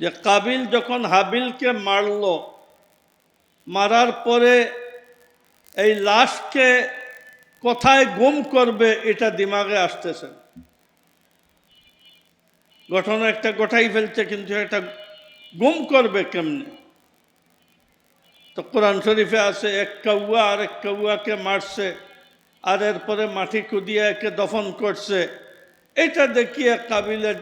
যে কাবিল যখন হাবিলকে মারল, মারার পরে এই লাশকে কোথায় গুম করবে এটা দিমাগে আসতেছে। ঘটনা একটা গোটাই ফেলছে, কিন্তু এটা গুম করবে কেমনে? তো কোরআন শরীফে আছে, এক কাউয়া আর এক কাউয়াকে মারছে, আর এরপরে মাটি কুদিয়ে একে দফন করছে। এটা দেখিয়ে কাবিলের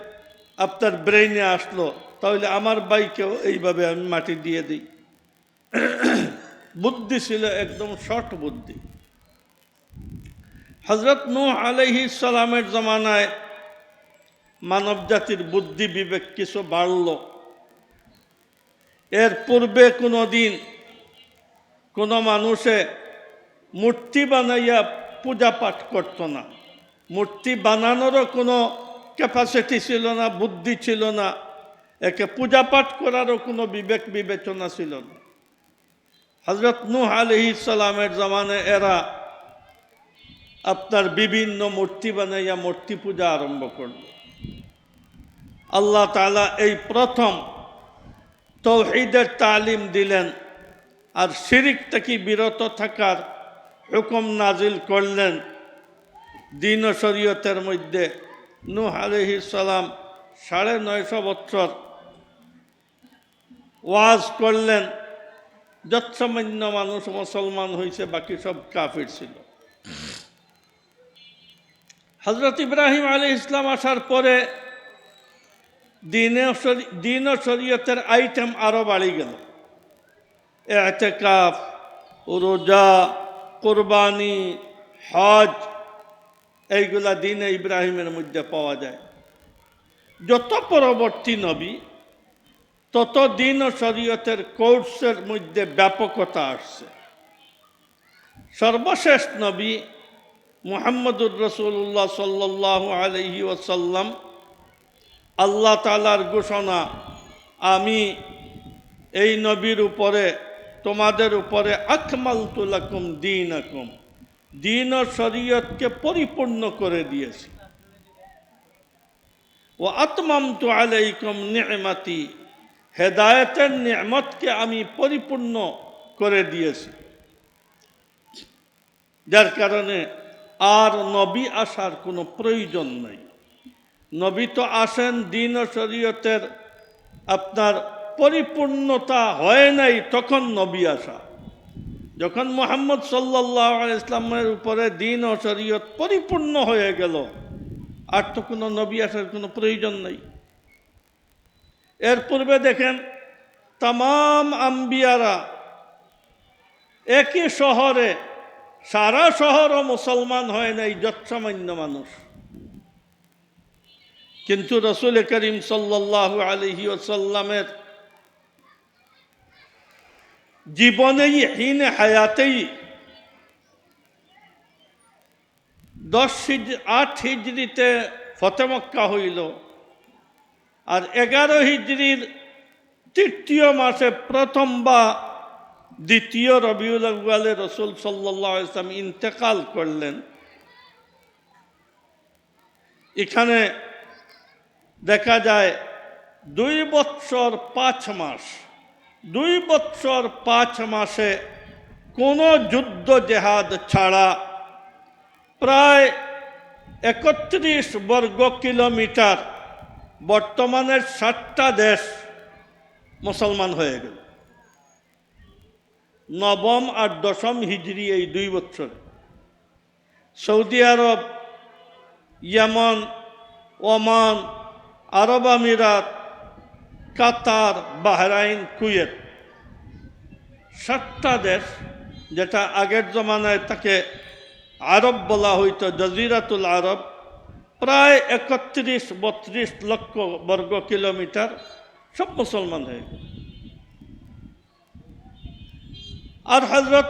আপনার ব্রেইনে আসলো। তাহলে আমার বাইকেও এইভাবে আমি মাটি দিয়ে দিই। বুদ্ধি ছিল একদম শর্ট বুদ্ধি। হজরত নূহ আলহি সালামের জমানায় মানব জাতির বুদ্ধি বিবেক কিছু বাড়ল। এর পূর্বে কোনো দিন কোনো মানুষে মূর্তি বানাইয়া পূজা পাঠ করত না। মূর্তি বানানোরও কোনো ক্যাপাসিটি ছিল না, বুদ্ধি ছিল না। একে পূজা পাঠ করারও কোনো বিবেক বিবেচনা ছিল না। হজরত নূহ আলহি সালামের জমানে এরা আপনার বিভিন্ন মূর্তি বানাইয়া মূর্তি পূজা আরম্ভ করল। আল্লাহ তালা এই প্রথম তৌহিদের তালিম দিলেন আর শিরিক থেকে বিরত থাকার হুকুম নাজিল করলেন। দিন শরীয়তের মধ্যে নূহ আলহি সালাম সাড়ে নয়শো বছর ওয়াজ করলেন, যৎসামান্য মানুষ মুসলমান হয়েছে বাকি সব কাফির ছিল। হজরত ইব্রাহিম আলী ইসলাম আসার পরে দিনে শরীয়তের আইটেম আরও বাড়ি গেল। এতেকাফ, রোজা, কোরবানি, হজ, এইগুলা দিনে ইব্রাহিমের মধ্যে পাওয়া যায়। যত পরবর্তী নবী, তত দিন ও শরীয়তের কোর্সের মধ্যে ব্যাপকতা আসছে। সর্বশেষ নবী মুহাম্মদুর রসুল্লাহ সাল্লাহ আলহি ওসাল্লাম আল্লাহ তালার ঘোষণা, আমি এই নবীর উপরে, তোমাদের উপরে আকমাল তুলাকুম দিন আকুম দিন ও শরীয়তকে পরিপূর্ণ করে দিয়েছি। ও আলাইকুম নিয়মাতি হেদায়তের নিয়ামতকে আমি পরিপূর্ণ করে দিয়েছি। যার কারণে আর নবী আসার কোনো প্রয়োজন নাই। নবী তো আসেন, দিন ও শরীয়তের আপনার পরিপূর্ণতা হয় নাই, তখন নবী আসা। যখন মোহাম্মদ সাল্লাহ ইসলামের উপরে দিন ও শরীয়ত পরিপূর্ণ হয়ে গেল আর তো কোনো নবী আসার কোনো প্রয়োজন নেই। এর পূর্বে দেখেন তাম আম্বিয়ারা একই শহরে, সারা শহরও মুসলমান হয় নাই, যৎসামান্য মানুষ। কিন্তু রসুল করিম সাল্লাহ আলহি ওসাল্লামের জীবনেই, হীন হায়াতেই দশ হিজ, আট হিজড়িতে ফতেমক্কা হইল। আর এগারো হিজড়ির তৃতীয় মাসে প্রথম বা দ্বিতীয় রবিউল আউ্বালে রসুল সাল্লাহ ইসলাম ইন্তেকাল করলেন। এখানে দেখা যায় দুই বৎসর পাঁচ মাস, দুই বৎসর পাঁচ মাসে কোনো যুদ্ধ জেহাদ ছাড়া প্রায় একত্রিশ বর্গ কিলোমিটার বর্তমানের ষাটটা দেশ মুসলমান হয়ে গেল। নবম আর দশম হিজড়ি এই দুই বছর। সৌদি আরব, ইয়েমন, ওমান, আরব আমিরাত, কাতার, বাহরাইন, কুয়েত সাতটা দেশ যেটা আগের জমানায় তাকে আরব বলা হইতো জজিরাতুল আরব, প্রায় একত্রিশ, বত্রিশ লক্ষ বর্গ কিলোমিটার সব মুসলমান হয়ে আর হজরত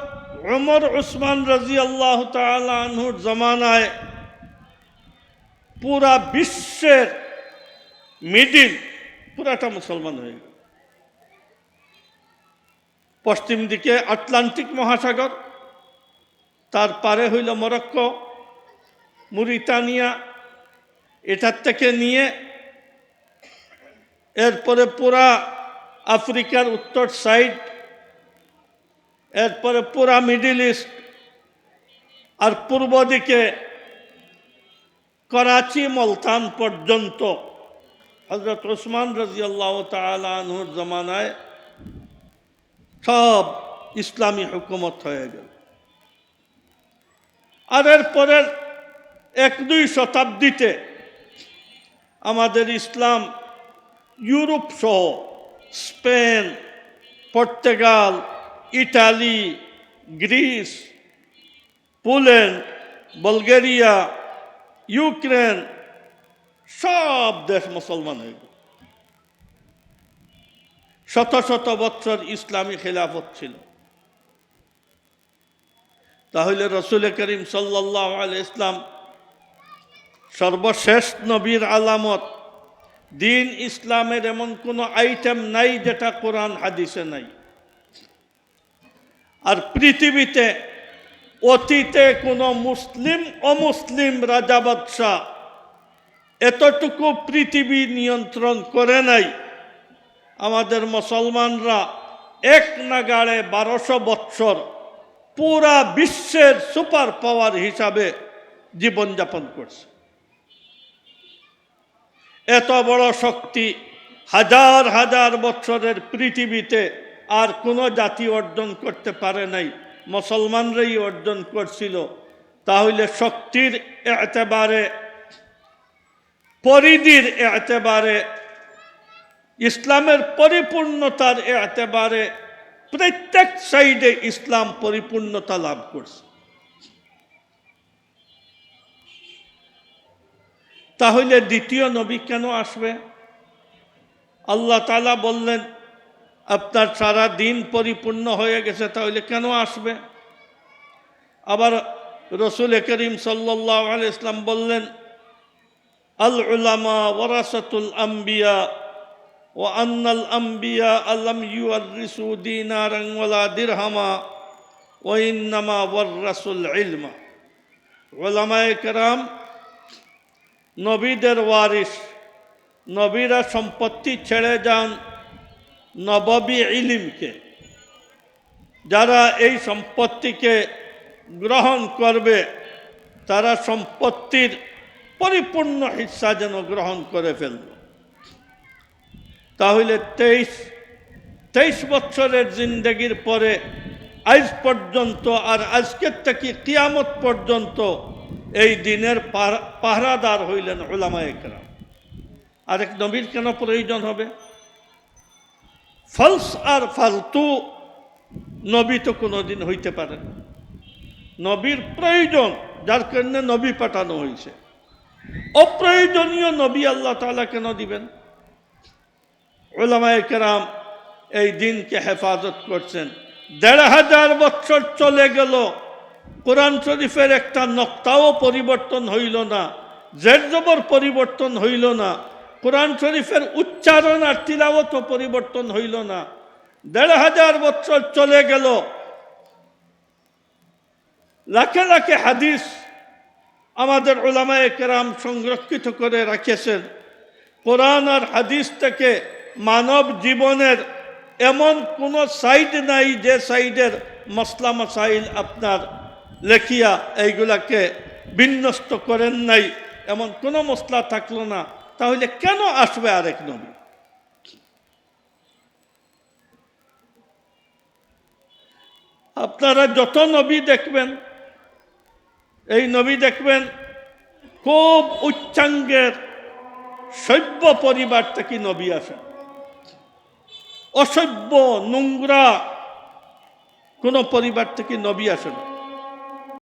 উমর উসমান রাজি আল্লাহ আনহুর জমানায় পুরা বিশ্বের মিডিল পুরাটা মুসলমান হয়ে গেল। পশ্চিম দিকে আটলান্টিক মহাসাগর তার পারে হইল মরক্কো, মুরিতানিয়া, এটার থেকে নিয়ে এরপরে পুরা আফ্রিকার উত্তর সাইড, এরপরে পুরা মিডিল ইস্ট, আর পূর্ব দিকে করাচি, মলতান পর্যন্ত। হজরত ওসমান রাজিয়াল্লাহ তালুর জমানায় সব ইসলামী হুকুমত হয়ে গেল। আর এরপরের এক দুই শতাব্দীতে আমাদের ইসলাম, ইউরোপ সহ Spain, Portugal, Italy, Greece, Poland, Bulgaria, Ukraine, সব দেশ মুসলমান হয়ে গেল। শত শত বছর ইসলামী খেলাফত ছিল। তাহলে রসুল করিম সাল্লাহ আল ইসলাম সর্বশেষ নবীর আলামত, দিন ইসলামের এমন কোনো আইটেম নাই যেটা কোরআন, হাদিসে নাই। আর পৃথিবীতে অতীতে কোনো মুসলিম অমুসলিম রাজা বাদশাহ এতটুকু পৃথিবী নিয়ন্ত্রণ করে নাই। আমাদের মুসলমানরা এক নাগাড়ে বারোশো বৎসর পুরা বিশ্বের সুপার পাওয়ার হিসাবে জীবনযাপন করছে। এত বড় শক্তি হাজার হাজার বছরের পৃথিবীতে আর কোনো জাতি অর্জন করতে পারে নাই, মুসলমানরাই অর্জন করছিল। তাহলে শক্তির এতেবারে, পরিধির এতেবারে, ইসলামের পরিপূর্ণতার এতেবারে প্রত্যেক সাইডে ইসলাম পরিপূর্ণতা লাভ করছে। তাহলে দ্বিতীয় নবী কেন আসবে? আল্লাহ তালা বললেন, আপনার সারা দিন পরিপূর্ণ হয়ে গেছে, তাহলে কেন আসবে? আবার রসুল করিম সাল্লাহ ইসলাম বললেন আল উলামা ওরাসাতুল আম্বিয়া আলম ইউ আরিসু দিনারাং ওয়ালা দিরহামা ও ইন্নামা ওয়ার্রাসুল ইলমা। ওলামায়ে কেরাম, নবীদের ওয়ারিস, নবীরা সম্পত্তি ছেড়ে যান নববী ইলিমকে। যারা এই সম্পত্তিকে গ্রহণ করবে, তারা সম্পত্তির পরিপূর্ণ হিস্সা যেন গ্রহণ করে ফেলল তাহলে তেইশ তেইশ বছরের জিন্দগির পরে আজ পর্যন্ত আর আজকের থেকে কিয়ামত পর্যন্ত এই দিনের পাহারাদার হইলেন ওলামা একরাম আরেক নবীর কেন প্রয়োজন হবে? ফলস আর ফালতু নবী তো কোনোদিন হইতে পারে না। নবীর প্রয়োজন, যার কারণে নবী পাঠানো হয়েছে অপ্রয়োজনীয় নবী আল্লাহ তালা কেন দিবেন? ওলামায় কেরাম এই দিনকে হেফাজত করছেন। দেড় হাজার বছর চলে গেল, কোরআন শরীফের একটা নক্তাও পরিবর্তন হইল না, জের জবর পরিবর্তন হইল না, কোরআন শরীফের উচ্চারণ আর তিলাবতও পরিবর্তন হইল না। দেড় হাজার বছর চলে গেল, লাখে লাখে হাদিস আমাদের ওলামায় কেরাম সংরক্ষিত করে রাখেছেন। কোরআন আর হাদিস থেকে মানব জীবনের এমন কোনো সাইড নাই যে সাইডের মশলা মসাইল আপনার লেখিয়া এইগুলাকে বিন্যস্ত করেন নাই, এমন কোনো মশলা থাকল না। তাহলে কেন আসবে আরেক নবী? আপনারা যত নবী দেখবেন, এই নবী দেখবেন, খুব উচ্চাঙ্গের সভ্য পরিবার থেকে নবী আসেন। অসভ্য নোংরা কোনো পরিবার থেকে নবী আসেন।